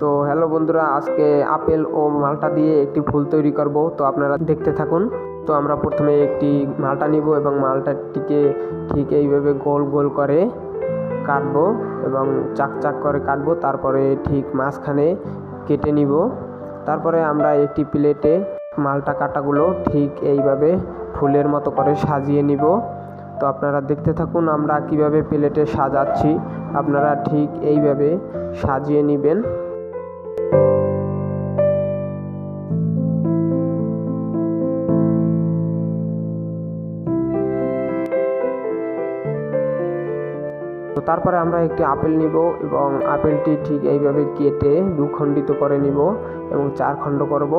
তো হ্যালো বন্ধুরা, আজকে আপেল ও মালটা দিয়ে একটি ফুল তৈরি করব, তো আপনারা দেখতে থাকুন। তো আমরা প্রথমে একটি মালটা নিব এবং মালটাটিকে ঠিক এইভাবে গোল গোল করে কাটবো এবং চাক চাক করে কাটবো, তারপরে ঠিক মাঝখানে কেটে নিব। তারপরে আমরা একটি প্লেটে মালটা কাটাগুলো ঠিক এইভাবে ফুলের মতো করে সাজিয়ে নিব। তো আপনারা দেখতে থাকুন আমরা কীভাবে প্লেটে সাজাচ্ছি, আপনারা ঠিক এইভাবে সাজিয়ে নেবেন। তো তারপরে আমরা একটি আপেল নিব এবং আপেলটি ঠিক এইভাবে কেটে দুখণ্ডিত করে নিব এবং চার খণ্ড করব।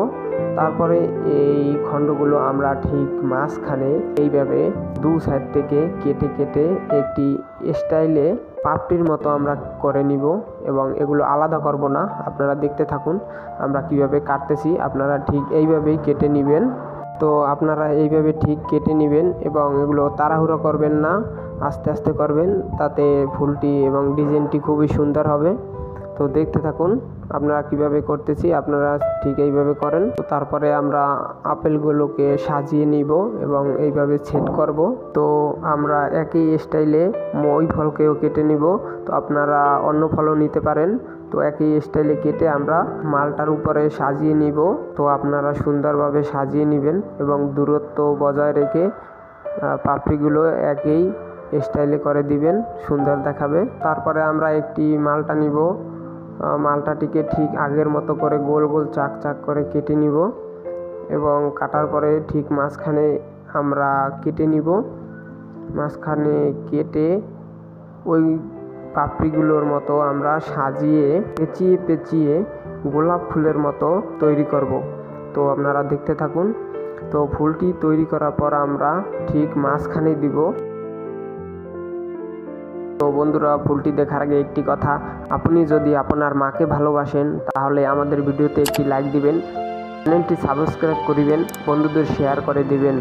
তারপরে এই খণ্ডগুলো আমরা ঠিক মাঝখানে এইভাবে দু সাইড থেকে কেটে কেটে একটি স্টাইলে পাপড়ির মতো আমরা করে নিব এবং এগুলো আলাদা করব না। আপনারা দেখতে থাকুন আমরা কীভাবে কাটতেছি। আপনারা ঠিক এইভাবেই কেটে নেবেন। তো আপনারা এইভাবে ঠিক কেটে নেবেন এবং এগুলো তাড়াহুড়ো করবেন না, আস্তে আস্তে করবেন তাতে ফুলটি এবং ডিজাইনটি খুবই সুন্দর হবে। তো দেখতে থাকুন আপনারা কীভাবে করতেছি, আপনারা ঠিক এইভাবে করেন। তো তারপরে আমরা আপেলগুলোকে সাজিয়ে নিব এবং এইভাবে সেট করব। তো আমরা একই স্টাইলে ওই ফলকেও কেটে নিব। তো আপনারা অন্য ফলও নিতে পারেন। তো একই স্টাইলে কেটে আমরা মালটার উপরে সাজিয়ে নিব। তো আপনারা সুন্দরভাবে সাজিয়ে নেবেন এবং দূরত্ব বজায় রেখে পাপড়িগুলো একই স্টাইলে করে দিবেন, সুন্দর দেখাবে। তারপরে আমরা একটি মালটা নিব। মালটাটিকে ঠিক আগের মতো করে গোল গোল চাক চাক করে কেটে নিব এবং কাটার পরে ঠিক মাঝখানে আমরা কেটে নিব। মাঝখানে কেটে ওই পাপড়িগুলোর মতো আমরা সাজিয়ে, পেঁচিয়ে পেঁচিয়ে গোলাপ ফুলের মতো তৈরি করব। তো আপনারা দেখতে থাকুন। তো ফুলটি তৈরি করার পর আমরা ঠিক মাঝখানে দিব। তো বন্ধুরা, ফুলটি দেখার আগে একটি কথা। আপনি যদি আপনার মাকে ভালোবাসেন, তাহলে আমাদের ভিডিওতে একটি লাইক দিবেন। চ্যানেলটি সাবস্ক্রাইব করিবেন, বন্ধুদের শেয়ার করে দিবেন।